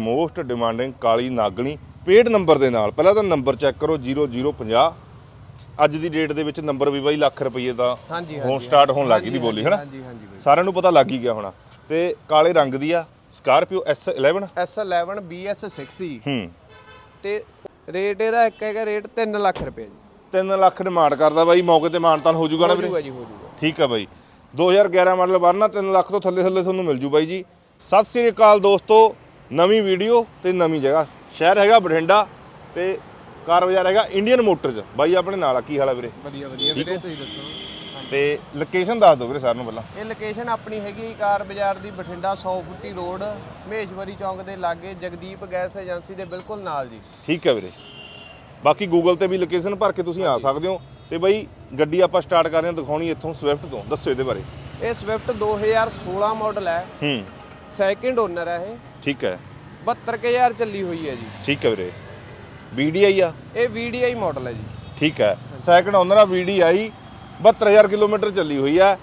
Most demanding ਕਾਲੀ ਨਾਗਣੀ paid number ਦੇ ਨਾਲ। ਪਹਿਲਾਂ ਤਾਂ ਨੰਬਰ ਚੈੱਕ ਕਰੋ 0050 ਅੱਜ ਦੀ ਡੇਟ ਦੇ ਵਿੱਚ ਨੰਬਰ ਵੀ ਬਾਈ ਲੱਖ ਰੁਪਏ ਦਾ ਹਾਂਜੀ ਹੁਣ ਸਟਾਰਟ ਹੋਣ ਲੱਗੀ ਦੀ ਬੋਲੀ ਹੈਨਾ? ਹਾਂਜੀ ਹਾਂਜੀ ਬਾਈ। ਸਾਰਿਆਂ ਨੂੰ ਪਤਾ ਲੱਗ ਹੀ ਗਿਆ ਹੋਣਾ। ਤੇ ਕਾਲੇ ਰੰਗ ਦੀ ਆ ਸਕਾਰਪੀਓ S11 S11 BS6 ਹੂੰ। ਤੇ ਰੇਟ ਇਹਦਾ ਇੱਕ ਹੈਗਾ ਰੇਟ 3 ਲੱਖ ਰੁਪਏ ਜੀ। 3 ਲੱਖ ਡਿਮਾਂਡ ਕਰਦਾ ਬਾਈ ਮੌਕੇ ਤੇ ਮਾਨਤਾਨ ਹੋ ਜਾਊਗਾ ਨਾ ਹੋ ਵੀਰੇ? ਜੀ ਹੋ ਠੀਕ ਆ ਬਾਈ। 2011 ਮਾਡਲ ਵਰਨਾ 3 ਲੱਖ ਤੋਂ ਥੱਲੇ ਥੱਲੇ ਤੁਹਾਨੂੰ ਮਿਲ ਜੂ ਬਾਈ ਜੀ। ਸਤਿ ਸ੍ਰੀ ਅਕਾਲ ਦੋਸਤੋ। ਨਵੀਂ ਵੀਡੀਓ ਤੇ ਨਵੀਂ ਜਗ੍ਹਾ। ਸ਼ਹਿਰ ਹੈਗਾ ਬਠਿੰਡਾ ਤੇ ਕਾਰ ਬਾਜ਼ਾਰ ਹੈਗਾ ਇੰਡੀਅਨ ਮੋਟਰਸ ਬਾਈ ਆਪਣੇ ਨਾਲ ਆ ਕੀ ਹਾਲ ਆ ਵੀਰੇ? ਵਧੀਆ ਵਧੀਆ ਵੀਰੇ ਤੁਸੀਂ ਦੱਸੋ? ਤੇ ਲੋਕੇਸ਼ਨ ਦੱਸ ਦਿਓ ਵੀਰੇ ਸਾਰਿਆਂ ਨੂੰ ਪਹਿਲਾਂ। ਇਹ ਲੋਕੇਸ਼ਨ ਆਪਣੀ ਹੈਗੀ ਕਾਰ ਬਾਜ਼ਾਰ ਦੀ ਬਠਿੰਡਾ 100 ਫੁੱਟੀ ਰੋਡ ਮਹੇਸ਼ਵਰੀ ਚੌਂਕ ਦੇ ਲਾਗੇ ਜਗਦੀਪ ਗੈਸ ਏਜੰਸੀ ਦੇ ਬਿਲਕੁਲ ਨਾਲ ਜੀ। ਠੀਕ ਹੈ ਵੀਰੇ। ਬਾਕੀ ਗੂਗਲ ਤੇ ਵੀ ਲੋਕੇਸ਼ਨ ਭਰ ਕੇ ਤੁਸੀਂ ਆ ਸਕਦੇ ਹੋ। ਤੇ ਬਾਈ ਗੱਡੀ ਆਪਾਂ ਸਟਾਰਟ ਕਰ ਰਹੇ ਹਾਂ ਦਿਖਾਉਣੀ ਇੱਥੋਂ ਸਵਿਫਟ ਤੋਂ। ਦੱਸੋ ਇਹਦੇ ਬਾਰੇ। ਇਹ ਸਵਿਫਟ 2016 ਮਾਡਲ ਹੈ। ਹੂੰ। ਸੈਕਿੰਡ ਓਨਰ ਹੈ ਇਹ। ਠੀਕ ਹੈ। 72000 ਚੱਲੀ ਹੋਈ ਹੈ ਜੀ। ਠੀਕ ਹੈ ਵੀਰੇ। VDI ਆ। ਇਹ VDI ਮਾਡਲ ਹੈ ਜੀ। ਠੀਕ ਹੈ। ਸੈਕਿੰਡ ਓਨਰ ਆ VDI 72000 ਕਿਲੋਮੀਟਰ ਚੱਲੀ ਹੋਈ ਆ।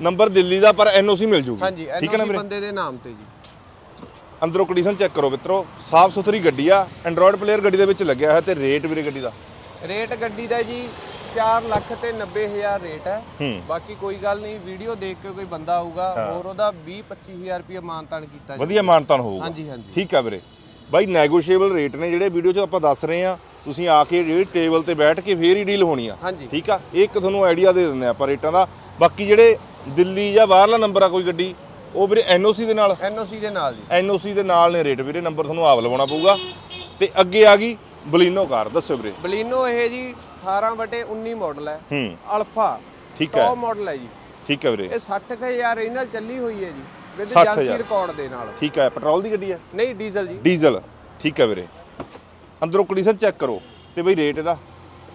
ਨੰਬਰ ਦਿੱਲੀ ਦਾ ਪਰ ਐਨਓਸੀ ਮਿਲ ਜੂਗੀ। ਹਾਂਜੀ ਠੀਕ ਹੈ ਨਾ NOC ਵੀਰੇ? ਬੰਦੇ ਦੇ ਨਾਮ ਤੇ ਜੀ। ਅੰਦਰੋਂ ਕੰਡੀਸ਼ਨ ਚੈੱਕ ਕਰੋ ਮਿੱਤਰੋ। ਸਾਫ਼ ਸੁਥਰੀ ਗੱਡੀ ਆ। ਐਂਡਰੋਇਡ ਪਲੇਅਰ ਗੱਡੀ ਦੇ ਵਿੱਚ ਲੱਗਿਆ ਹੋਇਆ ਤੇ ਰੇਟ ਵੀਰੇ ਗੱਡੀ ਦਾ। ਰੇਟ ਗੱਡੀ ਦਾ ਜੀ 4 ਲੱਖ ਤੇ 90000 ਰੇਟ ਹੈ। ਹੂੰ। ਬਾਕੀ ਕੋਈ ਗੱਲ ਨਹੀਂ ਵੀਡੀਓ ਦੇਖ ਕੇ ਕੋਈ ਬੰਦਾ ਆਊਗਾ ਹੋਰ ਉਹਦਾ 20 25000 ਰੁਪਏ ਮਾਨਤਾਨ ਕੀਤਾ ਜੀ ਵਧੀਆ ਮਾਨਤਾਨ ਹੋਊਗਾ। ਹਾਂਜੀ ਹਾਂਜੀ। ਠੀਕ ਹੈ ਵੀਰੇ। ਬਾਈ ਨੈਗੋਸ਼ੀਏਬਲ ਰੇਟ ਨੇ ਜਿਹੜੇ ਵੀਡੀਓ 'ਚ ਆਪਾਂ ਦੱਸ ਰਹੇ ਆ ਤੁਸੀਂ ਆ ਕੇ ਜਿਹੜੀ ਟੇਬਲ ਤੇ ਬੈਠ ਕੇ ਫੇਰ ਹੀ ਡੀਲ ਹੋਣੀ ਆ। ਹਾਂਜੀ। ਠੀਕ ਆ? ਇਹ ਇੱਕ ਤੁਹਾਨੂੰ ਆਈਡੀਆ ਦੇ ਦਿੰਦੇ ਆ ਆਪਾਂ ਰੇਟਾਂ ਦਾ। ਬਾਕੀ ਜਿਹੜੇ ਦਿੱਲੀ ਜਾਂ ਬਾਹਰਲਾ ਨੰਬਰ ਆ ਕੋਈ ਗੱਡੀ ਉਹ ਵੀਰੇ ਐਨਓਸੀ ਦੇ ਨਾਲ। ਐਨਓਸੀ ਦੇ ਨਾਲ ਜੀ। ਐਨਓਸੀ ਦੇ ਨਾਲ ਨੇ ਰੇਟ ਵੀਰੇ ਨੰਬਰ ਤੁਹਾਨੂੰ ਆਪ ਲਵਾਉਣਾ ਪਊਗਾ। ਤੇ ਅੱਗੇ ਆ ਗਈ ਬਲੀਨੋ ਕਾਰ ਦੱਸੋ ਵੀਰੇ। ਬਲੀਨੋ ਇਹ ਜੀ 18 ਬਟੇ 19 ਮਾਡਲ ਹੈ। ਹੂੰ। ਅਲਫਾ। ਠੀਕ ਹੈ। ਟੌਪ ਮਾਡਲ ਹੈ ਜੀ। ਠੀਕ ਹੈ ਵੀਰੇ। ਇਹ 60000 ਇਹਨਾਂ ਚੱਲੀ ਹੋਈ ਹੈ ਜੀ ਵਿਦ 60,000 ਏਜੰਸੀ ਰਿਕਾਰਡ ਦੇ ਨਾਲ। ਠੀਕ ਹੈ। ਪੈਟਰੋਲ ਦੀ ਗੱਡੀ ਹੈ? ਨਹੀਂ ਡੀਜ਼ਲ ਜੀ। ਡੀਜ਼ਲ। ਠੀਕ ਹੈ ਵੀਰੇ। ਅੰਦਰੋਂ ਕੰਡੀਸ਼ਨ ਚੈੱਕ ਕਰੋ ਤੇ ਬਈ ਰੇਟ ਇਹਦਾ।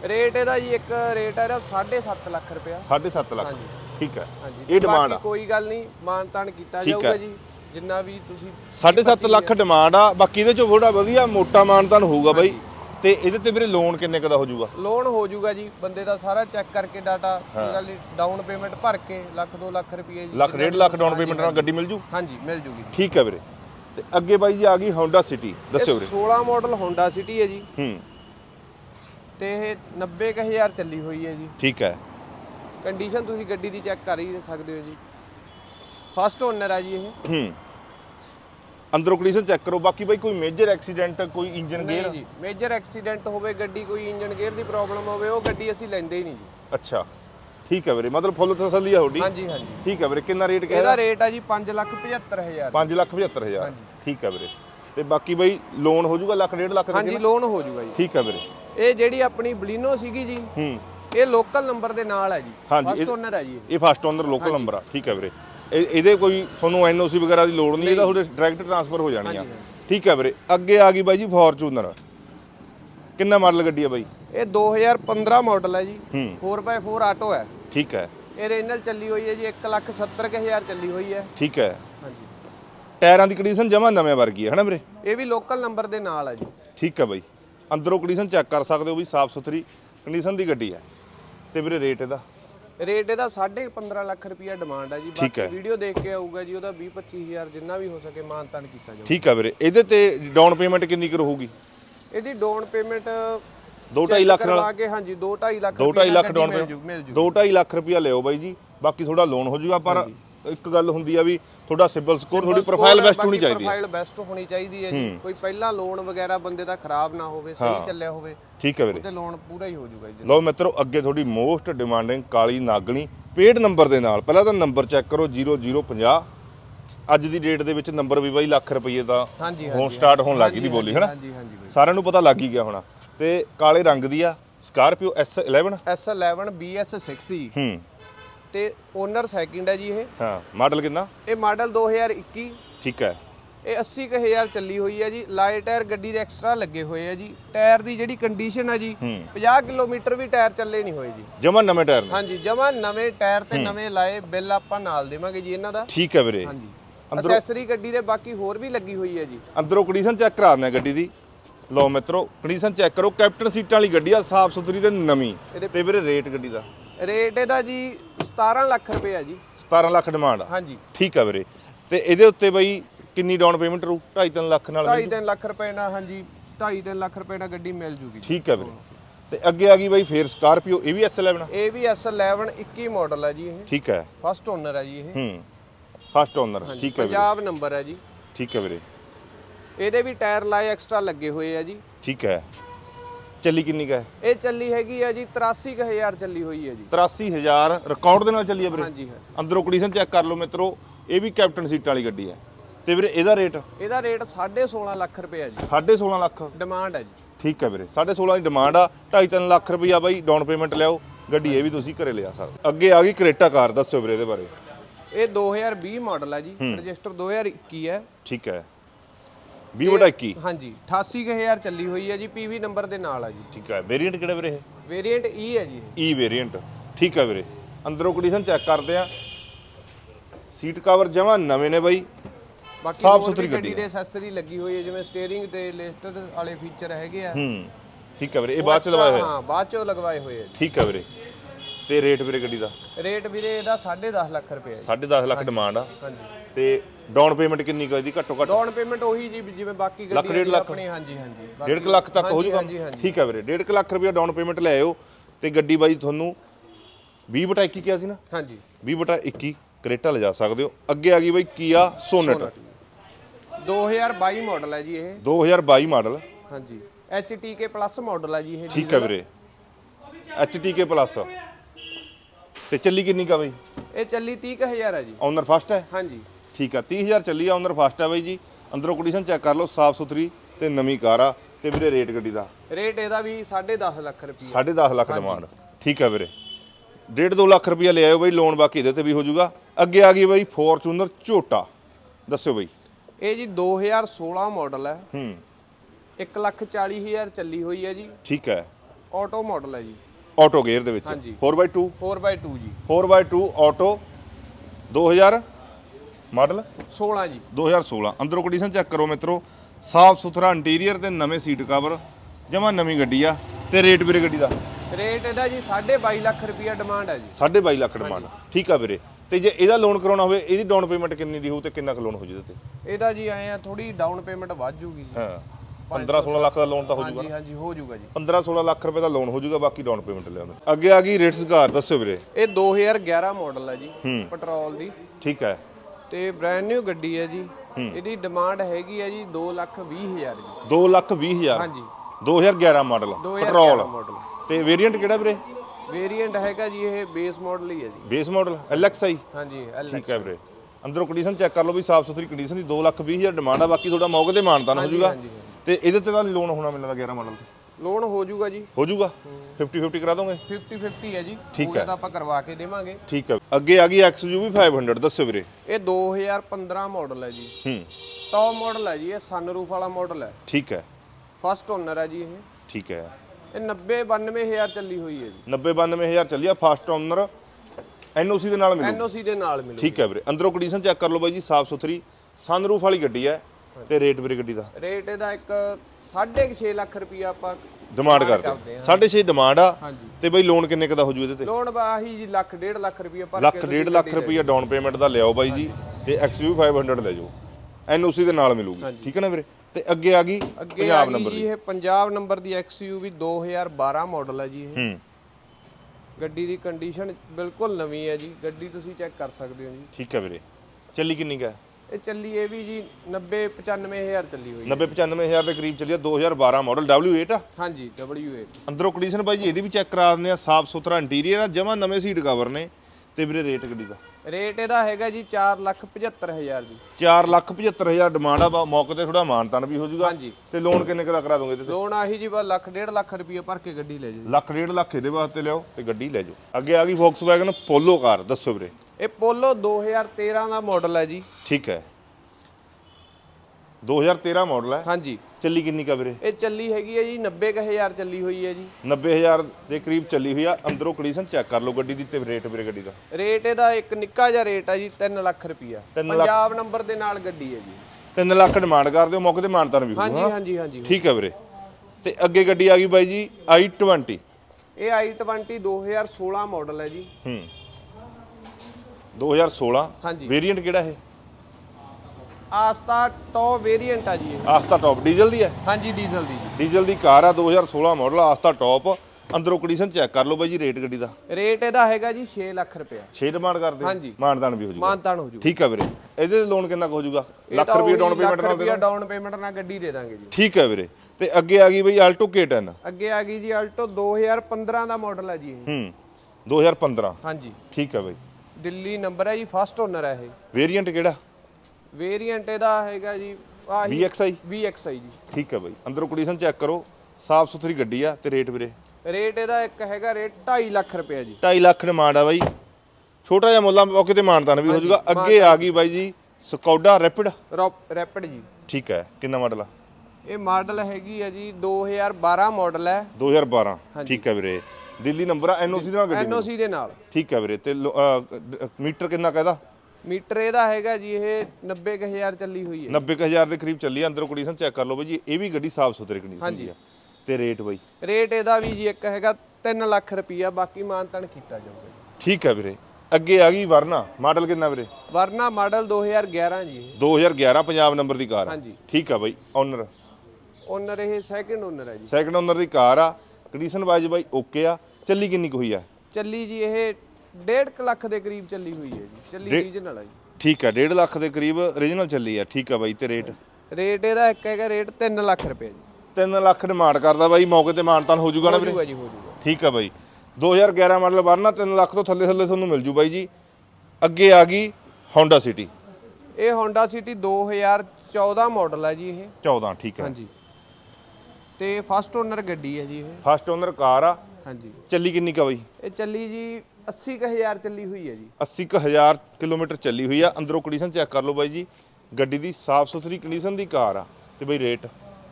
ਰੇਟ ਇਹਦਾ ਜੀ ਇੱਕ ਰੇਟ ਹੈ ਇਹਦਾ 7.5 ਲੱਖ ਰੁਪਇਆ। 7.5 ਲੱਖ। ਹਾਂਜੀ। ਠੀਕ ਹੈ। ਹਾਂਜੀ। ਇਹ ਡਿਮਾਂਡ ਬਾਕੀ ਆ। ਕੋਈ ਗੱਲ ਨਹੀਂ ਮਾਨਤਾਨ ਕੀਤਾ ਜਾਊਗਾ। ਜੀ। ਜਿੰਨਾ ਵੀ ਤੁਸੀਂ 7.5 ਲੱਖ ਡਿਮਾਂਡ ਆ। ਬਾਕੀ ਇਹਦੇ ਚੋਂ ਥੋੜਾ ਵਧੀਆ ਮੋਟਾ ਮਾਨਤਾਨ ਹੋਊਗਾ ਬਾਈ। ਤੇ ਇਹਦੇ ਤੇ ਵੀਰੇ ਲੋਨ ਕਿੰਨੇ ਕੁ ਦਾ ਹੋ ਜਾਊਗਾ? ਲੋਨ ਹੋ ਜਾਊਗਾ ਜੀ ਬੰਦੇ ਦਾ ਸਾਰਾ ਚੈੱਕ ਕਰਕੇ ਡਾਟਾ ਨਹੀਂ ਡਾਊਨ ਪੇਮੈਂਟ ਭਰ ਕੇ ਲੱਖ 2 ਲੱਖ ਰੁਪਏ ਜੀ ਲੱਖ ਜਿੰਨਾ ਡੇਢ ਵੀ- ਲੱਖ ਡਾਊਨ ਪੇਮੈਂਟ ਨਾਲ ਗੱਡੀ ਮਿਲ ਜੂ? ਹਾਂਜੀ ਮਿਲ ਜੂਗੀ ਜੀ। ਠੀਕ ਹੈ ਵੀਰੇ। ਤੇ ਅੱਗੇ ਬਾਈ ਜੀ ਆ ਗਈ Honda City ਦੱਸਿਓ ਵੀਰੇ। 16 ਮਾਡਲ ਹੋਂਡਾ ਸਿਟੀ ਹੈ ਜੀ। ਹੂੰ। ਤੇ ਇਹ 90000 ਚੱਲੀ ਹੋਈ ਹੈ ਜੀ। ਠੀਕ ਹੈ। ਕੰਡੀਸ਼ਨ ਤੁਸੀਂ ਗੱਡੀ ਦੀ ਚੈੱਕ ਕਰ ਹੀ ਸਕਦੇ ਹੋ ਜੀ। ਫਸਟ ਓਨਰ ਹੈ ਜੀ ਇਹ। ਹੂੰ। ਅੰਦਰੋਂ ਕੰਡੀਸ਼ਨ ਚੈੱਕ ਕਰੋ। ਬਾਕੀ ਬਾਈ ਕੋਈ ਮੇਜਰ ਐਕਸੀਡੈਂਟ ਕੋਈ ਇੰਜਨ ਨਹੀਂ ਗੇਅਰ ਜੀ ਮੇਜਰ ਐਕਸੀਡੈਂਟ ਹੋਵੇ ਗੱਡੀ ਕੋਈ ਇੰਜਨ ਗੇਅਰ ਦੀ ਪ੍ਰੋਬਲਮ ਹੋਵੇ ਉਹ ਗੱਡੀ ਅਸੀਂ ਲੈਂਦੇ ਹੀ ਨਹੀਂ ਜੀ। ਅੱਛਾ। ਠੀਕ ਹੈ ਵੀਰੇ ਮਤਲਬ ਫੁੱਲ ਤਸੱਲੀ ਆ ਤੁਹਾਡੀ? ਹਾਂਜੀ ਹਾਂਜੀ। ਠੀਕ ਹੈ ਵੀਰੇ ਕਿੰਨਾ ਰੇਟ ਇਹਦਾ ਕਿਹਾ हाँ ਰੇਟ ਹੈ ਜੀ 575000 5 ਲੱਖ 75000 ਹਾਂਜੀ। ਠੀਕ ਹੈ ਵੀਰੇ। ਤੇ ਬਾਕੀ ਬਾਈ ਲੋਨ ਹੋ ਜਾਊਗਾ ਲੱਖ ਡੇਢ ਲੱਖ ਹਾਂਜੀ ਲੋਨ ਹੋ ਜਾਊਗਾ ਜੀ। ਠੀਕ ਹੈ ਵੀਰੇ। ਇਹ ਜਿਹੜੀ ਆਪਣੀ ਬਲੀਨੋ ਸੀਗੀ ਜੀ ਹੂੰ। ਇਹ ਲੋਕਲ ਨੰਬਰ ਦੇ ਨਾਲ ਹੈ ਜੀ। ਫਸਟ ਓਨਰ ਹੈ ਜੀ। ਇਹ। ਫਸਟ ਓਨਰ ਲੋਕਲ ਨੰਬਰ ਆ। ਠੀਕ ਹੈ ਵੀਰੇ। ਇਹ ਇਹਦੇ ਕੋਈ ਤੁਹਾਨੂੰ ਐਨਓਸੀ ਵਗੈਰਾ ਦੀ ਲੋੜ ਨਹੀਂ ਇਹਦਾ ਤੁਹਾਡੇ ਡਾਇਰੈਕਟ ਟ੍ਰਾਂਸਫਰ ਹੋ ਜਾਣੀ ਆ ਠੀਕ ਹੈ ਵੀਰੇ ਅੱਗੇ ਆ ਗਈ ਬਾਈ ਜੀ ਫੋਰਚੂਨਰ। ਕਿੰਨਾ ਮਾਡਲ ਗੱਡੀ ਆ ਬਾਈ? ਇਹ 2015 ਮਾਡਲ ਹੈ ਜੀ। ਹੂੰ। 4x4 ਆਟੋ ਹੈ। ਠੀਕ ਹੈ। ਇਹ ਰੇਨਲ ਚੱਲੀ ਹੋਈ ਹੈ ਜੀ 170000 ਚੱਲੀ ਹੋਈ ਹੈ। ਠੀਕ ਹੈ। ਹਾਂਜੀ। ਟਾਇਰਾਂ ਦੀ ਕੰਡੀਸ਼ਨ ਜਮਾ ਨਵੇਂ ਵਰਗੀ ਹੈ ਹਨਾ ਵੀਰੇ? ਇਹ ਵੀ ਲੋਕਲ ਨੰਬਰ ਦੇ ਨਾਲ ਹੈ ਜੀ। ਠੀਕ ਹੈ ਬਾਈ। ਅੰਦਰੋਂ ਕੰਡੀਸ਼ਨ ਚੈੱਕ ਕਰ ਸਕਦੇ ਹੋ ਵੀ ਸਾਫ਼ ਸੁਥਰੀ ਕੰਡੀਸ਼ਨ ਦੀ ਗੱਡੀ ਹੈ। ਤੇ ਵੀਰੇ ਰੇਟ ਇਹਦਾ? ਰੇਟ ਇਹਦਾ 15.5 ਲੱਖ ਰੁਪਿਆ ਡਿਮਾਂਡ ਹੈ ਜੀ। ਠੀਕ ਹੈ। ਵੀਡੀਓ ਦੇਖ ਕੇ ਆਊਗਾ ਜੀ ਉਹਦਾ 20 25000 ਜਿੰਨਾ ਵੀ ਹੋ ਸਕੇ ਮਾਨਤਾਨ ਕੀਤਾ ਜਾਊਗਾ। ਠੀਕ ਹੈ ਵੀਰੇ। ਇਹਦੇ ਤੇ ਡਾਊਨ ਪੇਮੈਂਟ ਕਿੰਨੀ ਕੁ ਰਹੂਗੀ? ਇਹਦੀ ਡਾਊਨ ਪੇਮੈਂਟ 2.5 ਲੱਖ ਨਾਲ? ਕਰਵਾ ਕੇ ਹਾਂਜੀ 2.5 ਲੱਖ 2.5 ਰੁਪਇਆ ਲੱਖ ਡਾਊਨ ਮਿਲ ਪੇਮੈਂਟ ਜੂ ਮਿਲ ਜੂ। 2.5 ਲੱਖ ਰੁਪਇਆ ਲਿਓ ਬਾਈ ਜੀ। ਬਾਕੀ ਥੋੜਾ ਲੋਨ ਹੋ ਜਾਊਗਾ ਪਰ ਇੱਕ ਗੱਲ ਹੁੰਦੀ ਆ ਵੀ ਤੁਹਾਡਾ ਸਿਬਲ ਸਕੋਰ ਤੁਹਾਡੀ ਪ੍ਰੋਫਾਈਲ ਬੈਸਟ ਹੋਣੀ ਚਾਹੀਦੀ ਹੈ ਪ੍ਰੋਫਾਈਲ ਬੈਸਟ ਹੋਣੀ ਚਾਹੀਦੀ ਹੈ ਜੀ। ਕੋਈ ਪਹਿਲਾ ਲੋਨ ਵਗੈਰਾ ਬੰਦੇ ਦਾ ਖਰਾਬ ਨਾ ਹੋਵੇ ਸਹੀ ਚੱਲਿਆ ਹੋਵੇ ਠੀਕ ਹੈ ਵੀਰੇ। ਤੇ ਲੋਨ ਪੂਰਾ ਹੀ ਹੋ ਜਾਊਗਾ ਜੀ। ਲਓ ਮਿੱਤਰੋ ਅੱਗੇ ਤੁਹਾਡੀ ਮੋਸਟ ਡਿਮਾਂਡਿੰਗ ਕਾਲੀ ਨਾਗਣੀ ਪੇਡ ਨੰਬਰ ਦੇ ਨਾਲ। ਪਹਿਲਾਂ ਤਾਂ ਨੰਬਰ ਚੈੱਕ ਕਰੋ 0050 ਅੱਜ ਦੀ ਡੇਟ ਦੇ ਵਿੱਚ ਨੰਬਰ ਵੀ ਬਾਈ ਲੱਖ ਰੁਪਏ ਦਾ ਹੁਣ ਸਟਾਰਟ ਹੋਣ ਲੱਗੀ ਦੀ ਬੋਲੀ ਹੈਨਾ? ਸਾਰਿਆਂ ਨੂੰ ਪਤਾ ਲੱਗ ਹੀ ਗਿਆ ਹੋਣਾ। ਤੇ ਕਾਲੇ ਰੰਗ ਦੀ ਆ ਸਕਾਰਪੀਓ S11 S11 BS6 ਹੂੰ। ਤੇ ਓਨਰ ਸੈਕਿੰਡ ਹੈ ਜੀ ਇਹ। ਹਾਂ ਮਾਡਲ ਕਿੰਨਾ? ਇਹ ਮਾਡਲ 2021 ਠੀਕ ਹੈ। ਇਹ 80000 ਚੱਲੀ ਹੋਈ ਹੈ ਜੀ। ਲਾਈਟ ਟਾਇਰ ਗੱਡੀ ਦੇ ਐਕਸਟਰਾ ਲੱਗੇ ਹੋਏ ਆ ਜੀ। ਟਾਇਰ ਦੀ ਜਿਹੜੀ ਕੰਡੀਸ਼ਨ ਹੈ ਜੀ ਹੂੰ। 50 ਕਿਲੋਮੀਟਰ ਵੀ ਟਾਇਰ ਚੱਲੇ ਨਹੀਂ ਹੋਏ ਜੀ। ਜਮਾ ਨਵੇਂ ਟਾਇਰ ਨੇ? ਹਾਂਜੀ ਜਮਾ ਨਵੇਂ ਟਾਇਰ ਤੇ ਨਵੇਂ ਲਾਏ ਬਿੱਲ ਆਪਾਂ ਨਾਲ ਦੇਵਾਂਗੇ ਜੀ ਇਹਨਾਂ ਦਾ। ਠੀਕ ਹੈ ਵੀਰੇ। ਹਾਂਜੀ। ਅਸੈਸਰੀ ਗੱਡੀ ਦੇ ਬਾਕੀ ਹੋਰ ਵੀ ਲੱਗੀ ਹੋਈ ਹੈ ਜੀ। ਅੰਦਰੋਂ ਕੰਡੀਸ਼ਨ ਚੈੱਕ ਕਰਾ ਦਿੰਦੇ ਆ ਗੱਡੀ ਦੀ। ਲਓ ਮਿੱਤਰੋ ਕੰਡੀਸ਼ਨ ਚੈੱਕ ਕਰੋ। ਕੈਪਟਨ ਸੀਟਾਂ ਵਾਲੀ ਗੱਡੀ ਆ ਸਾਫ਼ ਸੁਥਰੀ ਤੇ ਨਵੀਂ। ਤੇ ਵੀਰੇ ਰੇਟ ਗੱਡੀ ਦਾ। ਰੇਟ ਇਹਦਾ ਜੀ 17 ਲੱਖ ਰੁਪਏ ਆ ਜੀ। 17 ਲੱਖ ਡਿਮਾਂਡ ਆ। ਹਾਂਜੀ। ਠੀਕ ਆ ਵੀਰੇ। ਤੇ ਇਹਦੇ ਉੱਤੇ ਬਈ ਕਿੰਨੀ ਡਾਊਨ ਪੇਮੈਂਟ ਰੂ 2.5 ਲੱਖ ਨਾਲ ਮਿਲ 2.5 ਲੱਖ ਰੁਪਏ ਨਾਲ ਹਾਂਜੀ। 2.5 ਲੱਖ ਰੁਪਏ ਨਾਲ ਗੱਡੀ ਮਿਲ ਜੂਗੀ। ਠੀਕ ਹੈ ਵੀਰੇ। ਤੇ ਅੱਗੇ ਆ ਗਈ ਬਾਈ ਫੇਰ ਸਕਾਰਪੀਓ ਇਹ ਵੀ S11 ਆ? ਇਹ ਵੀ S11 21 ਮਾਡਲ ਹੈ ਜੀ ਇਹ। ਠੀਕ ਹੈ ਫਸਟ ਓਨਰ ਹੈ ਜੀ ਇਹ। ਹੂੰ। ਫਸਟ ਓਨਰ ਠੀਕ ਹੈ ਵੀਰੇ। ਪੰਜਾਬ ਨੰਬਰ ਹੈ ਜੀ। ਠੀਕ ਹੈ ਵੀਰੇ। ਇਹਦੇ ਵੀ ਟਾਇਰ ਲਾਏ ਐਕਸਟਰਾ ਲੱਗੇ ਹੋਏ ਆ ਜੀ। ਠੀਕ ਹੈ ਚੱਲੀ ਕਿੰਨੀ ਕਾ ਹੈ? ਇਹ ਚੱਲੀ ਹੈਗੀ ਆ ਜੀ 83000 ਚੱਲੀ ਹੋਈ ਹੈ ਜੀ। 83000 ਰਿਕਾਰਡ ਦੇ ਨਾਲ ਚੱਲੀ ਹੈ ਵੀਰੇ? ਹਾਂਜੀ ਹਾਂ। ਅੰਦਰੋਂ ਕੰਡੀਸ਼ਨ ਚੈੱਕ ਕਰ ਲਓ ਮਿੱਤਰੋ ਇਹ ਵੀ ਕੈਪਟਨ ਸੀਟਾਂ ਵਾਲੀ ਗੱਡੀ ਹੈ। ਤੇ ਵੀਰੇ ਇਹਦਾ ਰੇਟ ਇਹਦਾ ਰੇਟ 16.5 ਲੱਖ ਰੁਪਏ ਹੈ ਜੀ। 16.5 ਲੱਖ? ਡਿਮਾਂਡ ਹੈ ਜੀ। ਠੀਕ ਹੈ ਵੀਰੇ 16.5 ਦੀ ਡਿਮਾਂਡ ਆ 2.5 ਲੱਖ ਰੁਪਈਆ ਬਾਈ ਡਾਊਨ ਪੇਮੈਂਟ ਲਿਆਓ। ਗੱਡੀ ਇਹ ਵੀ ਤੁਸੀਂ ਘਰੇ ਲਿਆ ਸਕਦੇ ਅੱਗੇ ਆ ਗਈ ਕਰੇਟਾ ਕਾਰ ਦੱਸੋ ਵੀਰੇ ਇਹਦੇ ਬਾਰੇ। ਇਹ 2020 ਮਾਡਲ ਹੈ ਜੀ ਰਜਿਸਟਰ 2021 ਹੈ। ਠੀਕ ਹੈ। 20 ਬਟਾ 21 ਹਾਂਜੀ 88000 ਚੱਲੀ ਹੋਈ ਹੈ ਜੀ ਪੀਵੀ ਨੰਬਰ ਦੇ ਨਾਲ ਹੈ ਜੀ। ਠੀਕ ਹੈ ਵੇਰੀਐਂਟ ਕਿਹੜਾ ਵੀਰੇ ਇਹ? ਵੇਰੀਐਂਟ E ਹੈ ਜੀ ਈ ਵੇਰੀਐਂਟ ਠੀਕ ਹੈ ਵੀਰੇ। ਅੰਦਰੋਂ ਕੰਡੀਸ਼ਨ ਚੈੱਕ ਕਰਦੇ ਆ। ਸੀਟ ਕਵਰ ਜਮਾ ਨਵੇਂ ਨੇ ਬਾਈ। ਬਾਕੀ ਸਾਫ਼ ਹੋਰ ਵੀ ਸੁਥਰੀ ਗੱਡੀ ਦੇ ਐਕਸੈਸਰੀ ਲੱਗੀ ਹੋਈ ਹੈ ਜਿਵੇਂ ਸਟੀਅਰਿੰਗ ਤੇ ਲਿਸਟਰ ਵਾਲੇ ਫੀਚਰ ਹੈਗੇ ਆ। ਹੂੰ ਠੀਕ ਹੈ ਵੀਰੇ ਇਹ ਬਾਅਦ ਚ ਲਵਾਇਆ ਹੋਇਆ ਹਾਂ ਬਾਅਦ ਚੋਂ ਲਗਵਾਏ ਹੋਏ ਆ ਠੀਕ ਹੈ ਵੀਰੇ। ਤੇ ਰੇਟ ਵੀਰੇ ਗੱਡੀ ਦਾ? ਰੇਟ ਵੀਰੇ ਇਹਦਾ 10.5 ਲੱਖ ਰੁਪਏ ਹੈ ਜੀ। 10.5 ਲੱਖ ਡਿਮਾਂਡ ਆ। ਹਾਂਜੀ। ਤੇ ਡਾਊਨ ਪੇਮੈਂਟ ਕਿੰਨੀ ਕੁ ਇਹਦੀ? ਘੱਟੋ ਘੱਟ? ਡਾਊਨ ਪੇਮੈਂਟ ਉਹੀ ਜੀ ਜਿਵੇਂ ਬਾਕੀ ਲੱਖ, ਗੱਡੀਆਂ ਡੇਢ ਦੀ ਲੱਖ? ਆਪਣੀ ਹਾਂਜੀ ਹਾਂਜੀ। 1.5 ਲੱਖ ਤੱਕ ਹੋ ਹਾਂਜੀ, ਜੂਗਾ ਹਾਂਜੀ ਹਾਂਜੀ। ਠੀਕ ਹੈ ਵੀਰੇ 1.5 ਲੱਖ ਰੁਪਏ ਡਾਊਨ ਪੇਮੈਂਟ ਲੈ ਆਇਓ। ਤੇ ਗੱਡੀ ਬਾਈ ਤੁਹਾਨੂੰ 20 ਬਟਾ 21 ਕਿਹਾ ਸੀ ਨਾ? ਹਾਂਜੀ। 20 ਬਟਾ 21 ਕਰੇਟਾ ਲਿਜਾ ਸਕਦੇ ਹੋ। ਅੱਗੇ ਆ ਗਈ ਬਾਈ ਕੀਆ ਸੋਨਟ। 2022 ਮਾਡਲ ਹੈ ਜੀ ਇਹ। 2022 ਮਾਡਲ ਹਾਂਜੀ। HTK ਪਲੱਸ ਮਾਡਲ ਹੈ ਜੀ ਇਹ। ਠੀਕ ਹੈ ਵੀਰੇ। HTK ਪਲੱਸ ਤੇ ਚੱਲੀ ਕਿੰਨੀ ਕਾ ਬਾਈ? ਇਹ ਚੱਲੀ 30000 ਹੈ ਜੀ। ਓਨਰ ਫਸਟ ਹੈ? ਹਾਂਜੀ। ਠੀਕ ਆ 30000 ਚੱਲੀ ਆ ਓਨਰ ਫਸਟ ਹੈ ਬਾਈ ਜੀ। ਅੰਦਰੋਂ ਕੰਡੀਸ਼ਨ ਚੈੱਕ ਕਰ ਲਓ ਸਾਫ਼ ਸੁਥਰੀ ਤੇ ਨਵੀਂ ਕਾਰ ਆ। ਤੇ ਵੀਰੇ ਰੇਟ ਗੱਡੀ ਦਾ? ਰੇਟ ਇਹਦਾ ਵੀ 10.5 ਲੱਖ ਰੁਪਏ 10.5 ਲੱਖ ਡਿਮਾਂਡ ਠੀਕ ਹੈ ਵੀਰੇ। 1.5 2 ਲੱਖ ਰੁਪਇਆ ਲੈ ਆਇਓ ਬਾਈ ਲੋਨ ਬਾਕੀ ਇਹਦੇ ਤੇ ਵੀ ਹੋ ਜਾਊਗਾ। ਅੱਗੇ ਆ ਗਈ ਬਾਈ ਫੋਰਚੂਨਰ ਝੋਟਾ। ਦੱਸਿਓ ਬਾਈ। ਇਹ ਜੀ 2016 ਮਾਡਲ ਹੈ। ਹੂੰ। 140000 ਚੱਲੀ ਹੋਈ ਹੈ ਜੀ। ਠੀਕ ਹੈ। ਆਟੋ ਮਾਡਲ ਹੈ ਜੀ। ਆਟੋ ਗੇਅਰ ਦੇ ਵਿੱਚ। ਹਾਂਜੀ। 4x2 4x2 ਜੀ। 4x2 auto. 2000 ਮਾਡਲ। 16 ਜੀ। 2016 ਅੰਦਰੋਂ ਕੰਡੀਸ਼ਨ ਚੈੱਕ ਕਰੋ ਮਿੱਤਰੋ। ਸਾਫ਼ ਸੁਥਰਾ ਇੰਟੀਰੀਅਰ ਤੇ ਨਵੇਂ ਸੀਟ ਕਵਰ ਜਮਾ ਨਵੀਂ ਗੱਡੀ ਆ। ਤੇ ਰੇਟ ਵੀਰੇ ਗੱਡੀ ਦਾ? ਰੇਟ ਇਹਦਾ ਜੀ 22.5 ਲੱਖ ਰੁਪਏ ਡਿਮਾਂਡ ਹੈ ਜੀ। 22.5 ਲੱਖ ਡਿਮਾਂਡ ਠੀਕ ਆ ਵੀਰੇ। ਤੇ ਜੇ ਇਹਦਾ ਲੋਨ ਕਰਾਉਣਾ ਹੋਵੇ ਇਹਦੀ ਡਾਊਨ ਪੇਮੈਂਟ ਕਿੰਨੀ ਦੀ ਹੋਊ ਤੇ ਕਿੰਨਾ ਕੁ ਲੋਨ ਹੋ ਜੂ ਤੇ? ਇਹਦਾ ਜੀ ਆਏ ਆ ਥੋੜੀ ਡਾਊਨ ਪੇਮੈਂਟ ਵੱਧ ਜੂਗੀ ਜੀ। ਹਾਂ। 15 16 ਲੱਖ ਦਾ ਲੋਨ ਤਾਂ ਹੋ ਜੂਗਾ ਹਾਂਜੀ ਹਾਂਜੀ ਹੋ ਜੂਗਾ ਜੀ। 15 16 ਲੱਖ ਰੁਪਏ ਦਾ ਲੋਨ ਹੋ ਜੂਗਾ ਬਾਕੀ ਡਾਊਨ ਪੇਮੈਂਟ ਲਿਆਉਂਦੇ ਅੱਗੇ ਆ ਗਈ ਰੇਟਸ ਕਾਰ ਦੱਸਿਓ ਵੀਰੇ। ਇਹ 2011 ਮਾਡਲ ਹੈ ਜੀ। ਪੈਟਰੋਲ ਦੀ। ਠੀਕ ਹੈ। ਤੇ ਬ੍ਰਾਂਡ ਨਿਊ ਗੱਡੀ ਹੈ ਜੀ। ਇਹਦੀ ਡਿਮਾਂਡ ਹੈਗੀ ਹੈ ਜੀ 2 ਲੱਖ 20 ਹਜ਼ਾਰ ਜੀ 2 ਲੱਖ 20 ਹਜ਼ਾਰ? ਹਾਂਜੀ। 2011 ਮਾਡਲ 2011 ਪੈਟਰੋਲ ਤੇ ਵੇਰੀਐਂਟ ਕਿਹੜਾ ਵੀਰੇ? ਵੇਰੀਐਂਟ ਹੈਗਾ ਜੀ ਇਹ ਬੇਸ ਮਾਡਲ ਹੀ ਹੈ ਜੀ। ਬੇਸ ਮਾਡਲ LXI ਹਾਂਜੀ ਐਲ ਠੀਕ ਹੈ ਵੀਰੇ। ਅੰਦਰੋਂ ਕੰਡੀਸ਼ਨ ਚੈੱਕ ਕਰ ਲਓ ਵੀ ਸਾਫ਼ ਸੁਥਰੀ ਕੰਡੀਸ਼ਨ ਦੀ 2 ਲੱਖ 20 ਹਜ਼ਾਰ ਡਿਮਾਂਡ ਆ ਬਾਕੀ ਤੁਹਾਡਾ ਮੌਕੇ ਤੇ ਮਾਨਤਾਨ ਹੋ ਹਾਂਜੀ, ਹਾਂਜੀ। ਤੇ ਇਹਦੇ ਤੇ ਤਾਂ ਲੋਨ ਹੋਣਾ ਮੈਨੂੰ ਲੱਗਦਾ 11 ਮਾਡਲ ਤੇ। ਲੋਨ ਹੋ ਜੂਗਾ ਜੀ। ਹੋ ਜੂਗਾ 50 50 ਕਰਾ ਦੋਗੇ? 50 50 ਹੈ ਜੀ। ਠੀਕ ਹੋ। ਤਾਂ ਆਪਾਂ ਕਰਵਾ ਕੇ ਦੇਵਾਂਗੇ। ਠੀਕ ਹੈ। ਅੱਗੇ ਆ ਗਈ XUV 500 ਦੱਸਿਓ ਵੀਰੇ। ਇਹ 2015 ਮਾਡਲ ਹੈ ਜੀ। ਹੂੰ। ਟੌਪ ਮਾਡਲ ਹੈ ਜੀ ਇਹ ਸਨਰੂਫ ਵਾਲਾ ਮਾਡਲ ਹੈ। ਠੀਕ ਹੈ। ਫਸਟ ਓਨਰ ਹੈ ਜੀ ਇਹ। ਠੀਕ ਹੈ। ਇਹ 90 92000 ਚੱਲੀ ਹੋਈ ਹੈ ਜੀ। 90 92000 ਚੱਲਿਆ ਫਸਟ ਓਨਰ ਐਨਓਸੀ ਦੇ ਨਾਲ ਮਿਲੂ ਐਨਓਸੀ ਦੇ ਨਾਲ ਮਿਲੂ ਠੀਕ ਹੈ ਵੀਰੇ। ਅੰਦਰੋਂ ਕੰਡੀਸ਼ਨ ਚੈੱਕ ਕਰ ਲਓ ਬਾਈ ਜੀ ਸਾਫ਼ ਸੁਥਰੀ ਸਨਰੂਫ ਵਾਲੀ ਗੱਡੀ ਹੈ ਤੇ ਰੇਟ ਵੀਰੇ ਗੱਡੀ ਦਾ। ਰੇਟ ਇਹਦਾ ਇੱਕ 6.5 ਲੱਖ ਰੁਪਇਆ ਆਪਾਂ ਡਿਮਾਂਡ ਕਰਦੇ ਕਰਦੇ 6.5 ਡਿਮਾਂਡ ਆ ਤੇ ਬਈ ਲੋਨ ਕਿੰਨੇ ਕ ਦਾ ਹੋ ਜੂ ਇਹਦੇ ਤੇ? ਲੋਨ ਬਾਹੀ ਜੀ ਲੱਖ ਡੇਢ ਲੱਖ ਰੁਪਇਆ ਭਰ ਲੱਖ ਕੇ ਤੁਸੀਂ ਡੇਢ ਲੱਖ ਰੁਪਈਆ ਡਾਊਨ ਪੇਮੈਂਟ ਦਾ ਲਿਆਓ ਬਾਈ ਜੀ ਤੇ XUV 500 ਲੈ ਜਾਓ। ਐਨਓਸੀ ਦੇ ਨਾਲ ਮਿਲੂਗੀ। ਠੀਕ ਹੈ ਨਾ ਵੀਰੇ? ਤੇ ਅੱਗੇ ਆ ਗਈ ਪੰਜਾਬ ਨੰਬਰ ਦੀ। ਇਹ ਪੰਜਾਬ ਨੰਬਰ ਦੀ XUV 2012 ਮਾਡਲ ਹੈ ਜੀ ਇਹ। ਹੂੰ। ਗੱਡੀ ਦੀ ਕੰਡੀਸ਼ਨ ਬਿਲਕੁਲ ਨਵੀਂ ਹੈ ਜੀ ਗੱਡੀ ਤੁਸੀਂ ਚੈੱਕ ਕਰ ਸਕਦੇ ਹੋ ਜੀ। ਠੀਕ ਹੈ ਵੀਰੇ। ਚੱਲੀ ਕਿੰਨੀ ਕਾ ਇਹ ਚੱਲੀ ਇਹ ਵੀ ਜੀ 90 95000 ਚੱਲੀ ਹੋਈ ਹੈ। 90 95000 ਦੇ ਕਰੀਬ ਚੱਲੀ ਆ 2012 ਮਾਡਲ W8 ਆ। ਹਾਂਜੀ W8 ਅੰਦਰੋਂ ਕੰਡੀਸ਼ਨ ਬਾਈ ਜੀ ਇਹਦੀ ਵੀ ਚੈੱਕ ਕਰਾ ਦਿੰਦੇ ਆ ਸਾਫ਼ ਸੁਥਰਾ ਇੰਟੀਰੀਅਰ ਆ ਜਮਾ ਨਵੇਂ ਸੀਟ ਕਵਰ ਨੇ। ਤੇ ਵੀਰੇ ਰੇਟ ਗੱਡੀ ਦਾ। ਰੇਟ ਇਹਦਾ ਹੈਗਾ ਜੀ 475000 ਜੀ। 475000 ਡਿਮਾਂਡ ਆ ਮੌਕੇ ਤੇ ਥੋੜਾ ਮਾਨਤਾਨ ਵੀ ਹੋ ਜਾਊਗਾ। ਹਾਂਜੀ। ਤੇ ਲੋਨ ਕਿੰਨੇ ਕੁ ਦਾ ਕਰਾ ਦੋਗੇ ਤੇ? ਲੋਨ ਆਹੀ ਜੀ ਬਸ ਲੱਖ ਡੇਢ ਲੱਖ ਰੁਪਏ ਭਰ ਕੇ ਗੱਡੀ ਲੈ ਜਾਓ। ਲੱਖ ਡੇਢ ਲੱਖ ਇਹਦੇ ਵਾਸਤੇ ਲਿਆਓ ਤੇ ਗੱਡੀ ਲੈ ਜਾਓ। ਅੱਗੇ ਆ ਗਈ Volkswagen ਪੋਲੋ ਕਾਰ ਦੱਸੋ ਵੀਰੇ। ਇਹ ਪੋਲੋ 2013 ਦਾ ਮਾਡਲ ਹੈ ਜੀ। ਠੀਕ ਹੈ। 2013 ਮਾਡਲ ਹੈ। ਹਾਂਜੀ। ਚੱਲੀ ਕਿੰਨੀ ਕਾ ਵੀਰੇ? ਇਹ ਚੱਲੀ ਹੈਗੀ ਹੈ ਜੀ 90000 ਚੱਲੀ ਹੋਈ ਹੈ ਜੀ। 90000 ਦੇ ਕਰੀਬ ਚੱਲੀ ਹੋਈ ਆ। ਅੰਦਰੋਂ ਕੰਡੀਸ਼ਨ ਚੈੱਕ ਕਰ ਲਓ ਗੱਡੀ ਦੀ ਤੇ ਰੇਟ ਵੀਰੇ ਗੱਡੀ ਦਾ। ਰੇਟ ਇਹਦਾ ਇੱਕ ਨਿੱਕਾ ਜਿਹਾ ਰੇਟ ਹੈ ਜੀ 3 ਲੱਖ ਲੱਖ। ਪੰਜਾਬ ਨੰਬਰ ਦੇ ਨਾਲ ਗੱਡੀ ਹੈ ਜੀ। 3 ਲੱਖ ਡਿਮਾਂਡ ਕਰਦੇ ਹੋ ਮੌਕੇ ਤੇ ਮਾਨਤਾਨ ਵੀ ਹਾਂਜੀ ਹਾਂਜੀ ਹਾਂਜੀ। ਠੀਕ ਹੈ ਵੀਰੇ। ਤੇ ਅੱਗੇ ਗੱਡੀ ਆ ਗਈ ਬਾਈ ਜੀ i20 ਇਹ i20 2016 ਮਾਡਲ ਹੈ ਜੀ। ਹੂੰ। 2016 ਹਾਂਜੀ। ਵੇਰੀਐਂਟ ਕਿਹੜਾ ਇਹ? ਆਸਤਾ ਟੌਪ ਵੇਰੀਐਂਟ ਆ ਜੀ ਇਹ। ਆਸਤਾ ਟੌਪ ਡੀਜ਼ਲ ਦੀ ਹੈ? ਹਾਂਜੀ ਡੀਜ਼ਲ ਦੀ ਜੀ। ਡੀਜ਼ਲ ਦੀ ਕਾਰ ਆ 2016 ਮਾਡਲ ਆਸਤਾ ਟੌਪ ਅੰਦਰੋਂ ਕੰਡੀਸ਼ਨ ਚੈੱਕ ਕਰ ਲਓ ਬਾਈ ਜੀ ਰੇਟ ਗੱਡੀ ਦਾ। ਰੇਟ ਇਹਦਾ ਹੈਗਾ ਜੀ 6 ਲੱਖ ਰੁਪਇਆ। 6 ਡਿਮਾਂਡ ਕਰਦੇ? ਹਾਂਜੀ। ਮਾਨਦਾਨ ਵੀ ਹੋ ਜਾਊਗਾ। ਮਾਨਤਾਨ ਹੋ ਜੂ ਠੀਕ ਹੈ ਵੀਰੇ। ਇਹਦੇ ਲੋਨ ਕਿੰਨਾ ਕੁ ਹੋ ਜਾਊਗਾ? ਲੱਖ ਰੁਪਏ ਡਾਊਨ ਪੇਮੈਂਟ ਨਾਲ ਦੇ ਡਾਊਨ ਪੇਮੈਂਟ ਨਾਲ ਗੱਡੀ ਦੇ ਦਾਂਗੇ ਜੀ। ਠੀਕ ਹੈ ਵੀਰੇ। ਤੇ ਅੱਗੇ ਆ ਗਈ ਬਈ ਆਲਟੋ K10 ਅੱਗੇ ਆ ਗਈ ਜੀ ਆਲਟੋ 2015 ਦਾ ਮਾਡਲ ਹੈ ਜੀ ਇਹ। ਹੂੰ 2015 ਹਾਂਜੀ। ਠੀਕ ਹੈ ਬਈ। ਦਿੱਲੀ ਨੰਬਰ ਹੈ ਜੀ ਫਸਟ ਓਨਰ ਹੈ ਇਹ। ਵੇਰੀਐਂਟ ਕਿਹੜਾ? ਵੇਰੀਐਂਟ ਇਹਦਾ ਹੈਗਾ ਜੀ ਆਹੀ VXI? VXI ਜੀ। ਠੀਕ ਹੈ ਬਈ ਅੰਦਰੋਂ ਕੰਡੀਸ਼ਨ ਚੈੱਕ ਕਰੋ ਸਾਫ਼ ਸੁਥਰੀ ਗੱਡੀ ਆ ਤੇ ਰੇਟ ਵੀਰੇ? ਰੇਟ ਇਹਦਾ ਇੱਕ ਹੈਗਾ ਰੇਟ 2.5 ਲੱਖ ਰੁਪਇਆ ਜੀ। 2.5 ਲੱਖ ਡਿਮਾਂਡ ਆ ਬਾਈ। ਛੋਟਾ ਜਿਹਾ ਮੁੱਲਾਂ ਮੌਕੇ ਤੇ ਮਾਨਦਾਨ ਵੀ ਹੋ ਜਾਊਗਾ। ਅੱਗੇ ਆ ਗਈ ਬਾਈ ਜੀ ਸਕੌਡਾ ਰੈਪਿਡ ਰੈਪਿਡ ਜੀ। ਠੀਕ ਹੈ ਕਿੰਨਾ ਮਾਡਲ ਆ? ਇਹ ਮਾਡਲ ਹੈਗੀ ਹੈ ਜੀ 2012 ਮਾਡਲ ਹੈ। 2012 ਠੀਕ ਹੈ ਵੀਰੇ। ਦਿੱਲੀ ਨੰਬਰ ਆ ਐਨਓਸੀ ਦੇ ਨਾਲ ਗੱਡੀ। ਐਨਓਸੀ ਦੇ ਨਾਲ। ਠੀਕ ਹੈ ਵੀਰੇ ਤੇ ਮੀਟਰ ਕਿੰਨਾ ਕਹਦਾ ਮੀਟਰ ਇਹਦਾ ਹੈਗਾ ਜੀ ਇਹ 90000 ਚੱਲੀ ਹੋਈ ਹੈ। 90000 ਦੇ ਕਰੀਬ ਚੱਲੀ ਆ ਅੰਦਰੋਂ ਕੰਡੀਸ਼ਨ ਚੈੱਕ ਕਰ ਲਓ ਬਾਈ ਜੀ ਇਹ ਵੀ ਗੱਡੀ ਸਾਫ਼ ਸੁਥਰੀ ਕੰਡੀਸ਼ਨ ਦੀ ਆ। ਤੇ ਰੇਟ ਬਾਈ? ਰੇਟ ਇਹਦਾ ਵੀ ਜੀ ਇੱਕ ਹੈਗਾ 3 ਲੱਖ ਰੁਪਇਆ ਬਾਕੀ ਮਾਨਤਨ ਕੀਤਾ ਜਾਊਗਾ ਜੀ। ਠੀਕ ਹੈ ਵੀਰੇ। ਅੱਗੇ ਆ ਗਈ ਵਰਨਾ। ਮਾਡਲ ਕਿੰਨਾ ਵੀਰੇ? ਵਰਨਾ ਮਾਡਲ 2011 ਜੀ ਇਹ। 2011 ਪੰਜਾਬ ਨੰਬਰ ਦੀ ਕਾਰ ਹਾਂਜੀ। ਠੀਕ ਆ ਬਾਈ ਓਨਰ ਓਨਰ ਇਹ ਸੈਕਿੰਡ ਓਨਰ ਹੈ ਜੀ। ਸੈਕੰਡ ਓਨਰ ਦੀ ਕਾਰ ਆ। ਕੰਡੀਸ਼ਨ ਵਾਈਜ਼ ਬਾਈ ਓਕੇ ਆ। ਚੱਲੀ ਕਿੰਨੀ ਕੁ ਹੋਈ ਆ? ਚੱਲੀ ਜੀ ਇਹ 1.5 ਲੱਖ ਦੇ ਕਰੀਬ ਚੱਲੀ ਹੋਈ ਹੈ ਜੀ ਚੱਲੀ ਡੇ- ਰੀਜਨਲ ਹੈ ਜੀ। ਠੀਕ ਆ 1.5 ਲੱਖ ਦੇ ਕਰੀਬ origignal ਚੱਲੀ ਆ ਠੀਕ ਆ ਬਾਈ ਤੇ ਰੇਟ? ਰੇਟ ਇਹਦਾ ਇੱਕ ਹੈਗਾ ਰੇਟ 3 ਲੱਖ ਰੁਪਏ ਜੀ। 3 ਲੱਖ ਡਿਮਾਂਡ ਕਰਦਾ ਬਾਈ ਮੌਕੇ ਤੇ ਮਾਨਤਾਨ ਹੋ ਜਾਊਗਾ ਨਾ ਹੋ ਵੀਰੇ? ਜੂਗਾ ਜੀ ਹੋ ਜੂਗਾ ਠੀਕ ਆ ਬਾਈ। 2011 ਮਾਡਲ ਵਰਨਾ 3 ਲੱਖ ਤੋਂ ਥੱਲੇ ਥੱਲੇ ਤੁਹਾਨੂੰ ਮਿਲ ਜੂ ਬਾਈ ਜੀ। ਅੱਗੇ ਆ ਗਈ Honda City ਇਹ Honda City 2014 ਮਾਡਲ ਹੈ ਜੀ ਇਹ। 14 ਠੀਕ ਹੈ ਹਾਂਜੀ। ਤੇ ਫਸਟ ਓਨਰ ਗੱਡੀ ਹੈ ਜੀ ਇਹ। ਫਸਟ ਓਨਰ ਕਾਰ ਆ। ਹਾਂਜੀ। ਚੱਲੀ ਕਿੰਨੀ ਕਾ ਬਾਈ? ਇਹ ਚੱਲੀ ਜੀ 80000 ਚੱਲੀ ਹੋਈ ਹੈ ਜੀ। 80000 ਕਿਲੋਮੀਟਰ ਚੱਲੀ ਹੋਈ ਆ। ਅੰਦਰੋਂ ਕੰਡੀਸ਼ਨ ਚੈੱਕ ਕਰ ਲਓ ਬਾਈ ਜੀ। ਗੱਡੀ ਦੀ ਸਾਫ਼ ਸੁਥਰੀ ਕੰਡੀਸ਼ਨ ਦੀ ਕਾਰ ਆ ਤੇ ਬਾਈ ਰੇਟ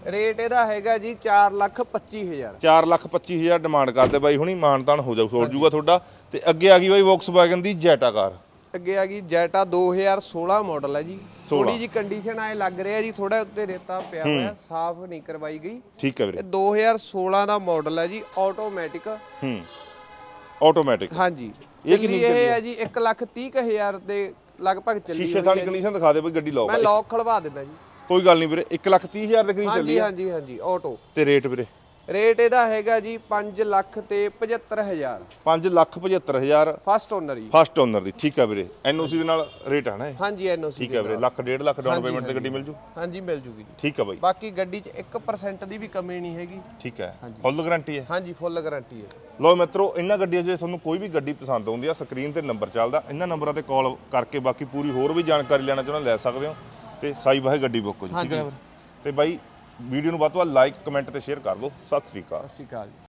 ਰੇਟ ਇਹਦਾ ਹੈਗਾ ਜੀ 425000 4 ਲੱਖ 25000 ਡਿਮਾਂਡ ਕਰਦੇ ਬਾਈ ਹੁਣੀ ਮਾਨਤਾਨ ਹੋ ਜਾਊ ਹੋ ਜਾਊਗਾ ਤੁਹਾਡਾ। ਤੇ ਅੱਗੇ ਆ ਗਈ ਬਾਈ Volkswagen ਦੀ ਜੈਟਾ ਕਾਰ। ਅੱਗੇ ਆ ਗਈ ਜੈਟਾ 2016 ਮਾਡਲ ਹੈ ਜੀ। ਥੋੜੀ ਜੀ ਕੰਡੀਸ਼ਨ ਆਏ ਲੱਗ ਰਿਹਾ ਜੀ ਥੋੜਾ ਉੱਤੇ ਰੇਤਾ ਪਿਆ ਹੋਇਆ ਸਾਫ਼ ਨਹੀਂ ਕਰਵਾਈ ਗਈ। ਠੀਕ ਹੈ ਇਹ ਵੀਰੇ 2016 ਦਾ ਮਾਡਲ ਹੈ ਜੀ ਆਟੋਮੈਟਿਕ ਹੂੰ। ਆਟੋਮੈਟਿਕ ਹਾਂਜੀ। ਇਹ ਕਿੰਨੀ ਇਹ ਹੈ ਜੀ 130000 ਦੇ ਲਗਭਗ ਚੱਲੀ ਸ਼ੀਸ਼ੇ ਥਾਣੀ ਕੰਡੀਸ਼ਨ ਦਿਖਾ ਦੇ ਬਾਈ ਗੱਡੀ ਲਾਓ ਮੈਂ ਲੌਕ ਖਲਵਾ ਦਿੰਦਾ ਜੀ। ਕੋਈ ਗੱਲ ਨਹੀਂ ਵੀਰੇ 1 ਲੱਖ 30 ਹਜ਼ਾਰ ਦੇ ਕਰੀਬ ਚੱਲੀ ਹਾਂਜੀ ਹਾਂਜੀ ਆਟੋ ਤੇ ਰੇਟ ਵੀਰੇ? ਰੇਟ ਇਹਦਾ ਹੈਗਾ ਜੀ 5 ਲੱਖ ਤੇ 75000 5 ਲੱਖ 75 ਹਜ਼ਾਰ। ਫਸਟ ਓਨਰ ਜੀ। ਫਸਟ ਓਨਰ ਦੀ ਠੀਕ ਹੈ ਵੀਰੇ। ਐਨਓਸੀ ਦੇ ਨਾਲ ਰੇਟ ਹੈ ਨਾ ਇਹ? ਹਾਂਜੀ ਐਨਓਸੀ ਠੀਕ ਹੈ ਵੀਰੇ ਲੱਖ ਡੇਢ ਲੱਖ ਡਾਊਨ ਪੇਮੈਂਟ ਤੇ ਗੱਡੀ ਮਿਲ ਜੂ? ਹਾਂਜੀ ਮਿਲ ਜੂਗੀ ਜੀ। ਠੀਕ ਹੈ ਬਾਈ। ਬਾਕੀ ਗੱਡੀ 'ਚ 1% ਦੀ ਵੀ ਕਮੀ ਨਹੀਂ ਹੈਗੀ। ਠੀਕ ਹੈ ਫੁੱਲ ਗਾਰੰਟੀ ਹੈ ਹਾਂਜੀ ਫੁੱਲ ਗਾਰੰਟੀ ਹੈ ਲਓ ਮਿੱਤਰੋ ਇਹਨਾਂ ਗੱਡੀਆਂ 'ਚ ਜੇ ਤੁਹਾਨੂੰ ਕੋਈ ਵੀ ਗੱਡੀ ਪਸੰਦ ਆਉਂਦੀ ਆ ਸਕਰੀਨ ਤੇ ਨੰਬਰ ਚੱਲਦਾ। ਇਹਨਾਂ ਨੰਬਰਾਂ ਤੇ ਕਾਲ ਕਰਕੇ ਬਾਕੀ ਪੂਰੀ ਹੋਰ ਵੀ ਜਾਣਕਾਰੀ ਲੈਣਾ ਚਾਹੁੰਦਾ ਲੈ ਸਕਦੇ ਹੋ। ਤੇ ਸਾਈ ਬਾਹੇ ਗੱਡੀ ਬੁੱਕ ਹੋ ਜੀ ਠੀਕ ਹੈ? ਤੇ ਬਾਈ ਵੀਡੀਓ ਨੂੰ ਵੱਧ ਤੋਂ ਵੱਧ ਲਾਈਕ ਕਮੈਂਟ ਤੇ ਸ਼ੇਅਰ ਕਰ ਦਿਓ। ਸਤਿ ਸ੍ਰੀ ਅਕਾਲ। ਸਤਿ ਸ਼੍ਰੀ ਅਕਾਲ ਜੀ।